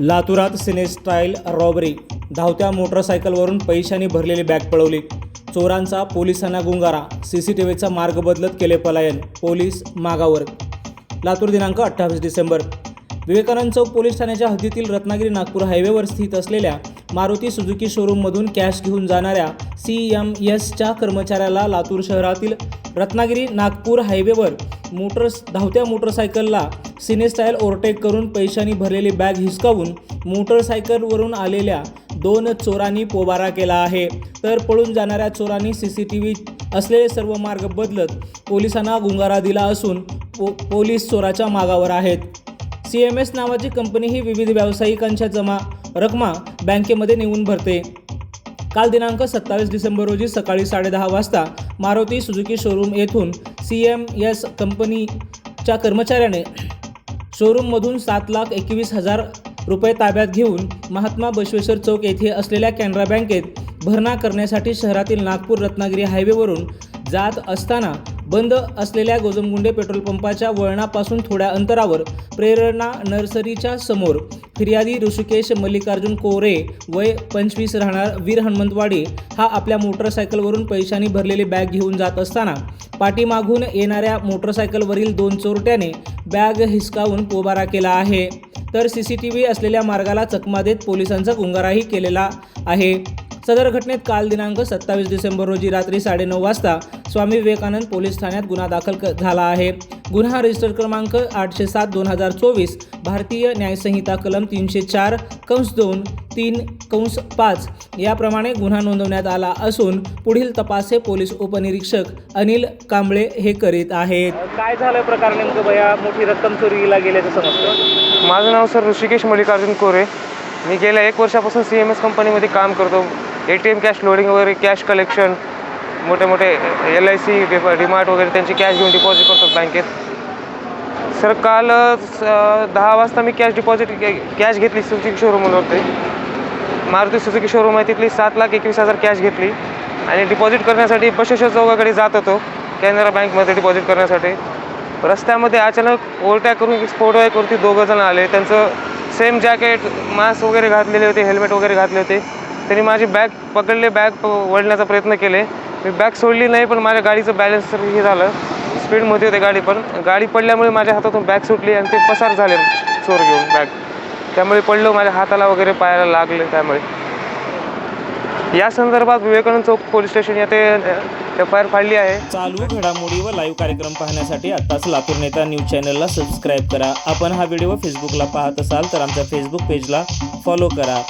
लातूरात cine style robbery. धावत्या मोटरसायकलवरून पैशांनी भरलेली बॅग पळवली. चोरांचा पोलिसांना गुंगारा. सी सी टी व्हीचा मार्ग बदलत केले पलायन. पोलीस मागावर. लातूर दिनांक अठ्ठावीस डिसेंबर. विवेकानंद चौक पोलीस ठाण्याच्या हद्दीतील रत्नागिरी नागपूर हायवेवर स्थित असलेल्या मारुती सुझुकी शोरूममधून कॅश घेऊन जाणाऱ्या सी एम एसच्या कर्मचाऱ्याला लातूर शहरातील रत्नागिरी नागपूर हायवेवर मोटर्स धावत्या मोटरसायकलला सिनेस्टाईल ओव्हरटेक करून पैशांनी भरलेली बॅग हिसकावून मोटरसायकलवरून आलेल्या दोन चोरांनी पोबारा केला आहे. तर पळून जाणाऱ्या चोरांनी सी सी टी व्ही असलेले सर्व मार्ग बदलत पोलिसांना गुंगारा दिला असून पो पोलीस चोराच्या मागावर आहेत. सी एम एस नावाची कंपनी ही विविध व्यावसायिकांच्या जमा रकमा बँकेमध्ये नेऊन भरते. काल दिनांक सत्तावीस डिसेंबर रोजी सकाळी साडेदहा वाजता मारुती सुझुकी शोरूम येथून सी एम एस कंपनीच्या कर्मचाऱ्याने शोरूममधून सात लाख एकवीस हजार रुपये ताब्यात घेऊन महात्मा बसवेश्वर चौक येथे असलेल्या कॅनरा बँकेत भरणा करण्यासाठी शहरातील नागपूर रत्नागिरी हायवेवरून जात असताना बंद असलेल्या गोजमगुंडे पेट्रोल पंपाच्या वळणापासून थोड्या अंतरावर प्रेरणा नर्सरीच्या समोर फिर्यादी ऋषिकेश मल्लिकार्जुन कोरे वय पंचवीस राहणार वीर हनुमंतवाडी हा आपल्या मोटरसायकलवरून पैशांनी भरलेली बॅग घेऊन जात असताना पाठीमागून येणाऱ्या मोटरसायकलवरील दोन चोरट्याने बॅग हिसकावून पोबारा केला आहे. तर सी सी टी व्ही असलेल्या मार्गाला चकमा देत पोलिसांचा गुंगाराही केलेला आहे. सदर घटनेत काल दिनांक सत्तावीस डिसेंबर रोजी रात्री साडेनऊ वाजता स्वामी विवेकानंद पोलीस ठाण्यात गुन्हा दाखल झाला आहे. गुन्हा रजिस्टर क्रमांक आठशे सात दोन हजार चोवीस भारतीय न्यायसंहिता कलम तीनशे चार कंस दोन तीन कंस पाच याप्रमाणे गुन्हा नोंदवण्यात आला असून पुढील तपास हे पोलीस उपनिरीक्षक अनिल कांबळे हे करीत आहेत. काय झालं प्रकार नेमकं? बया मोठी रक्कम चोरीला गेल्याचं समजतं. माझं नाव सर ऋषिकेश मल्लिकार्जुन कोरे. मी गेल्या एक वर्षापासून सी एम एस कंपनीमध्ये काम करतो. A T M cash loading वगैरे कॅश कलेक्शन मोठे मोठे एल आय सी डिमार्ट वगैरे त्यांची कॅश घेऊन डिपॉझिट करतात बँकेत सर काल दहा वाजता मी कॅश डिपॉझिट कॅश घेतली सुझुकी शोरूमवरती मारुती सुझुकी शोरूम आहे तिथली सात लाख एकवीस हजार कॅश घेतली. आणि डिपॉझिट करण्यासाठी बशेश्वर चौकाकडे जात होतो कॅनरा बँकमध्ये डिपॉझिट करण्यासाठी. रस्त्यामध्ये अचानक ओव्हरटॅक करून स्पोर्ट बाईकवरती दोघं जण आले. त्यांचं सेम जॅकेट मास्क वगैरे घातलेले होते हेल्मेट वगैरे घातले होते. त्यांनी माझी बॅग पकडले बॅग प- वळण्याचा प्रयत्न केले. मी बॅग सोडली नाही पण माझ्या गाडीचं बॅलन्स हे झालं. स्पीडमध्ये होते गाडी पण गाडी पडल्यामुळे माझ्या हातातून बॅग सुटली आणि ते पसार झाले चोर घेऊन बॅग. त्यामुळे पडलो माझ्या हाताला वगैरे पायाला लागले त्यामुळे. या संदर्भात विवेकानंद चौक पोलीस स्टेशन येथे एफ आय आर फाडली आहे. चालू घडामोडी व लाईव्ह कार्यक्रम पाहण्यासाठी आताच लातूर नेता न्यूज चॅनलला सबस्क्राईब करा. आपण हा व्हिडिओ फेसबुकला पाहत असाल तर आमच्या फेसबुक पेजला फॉलो करा.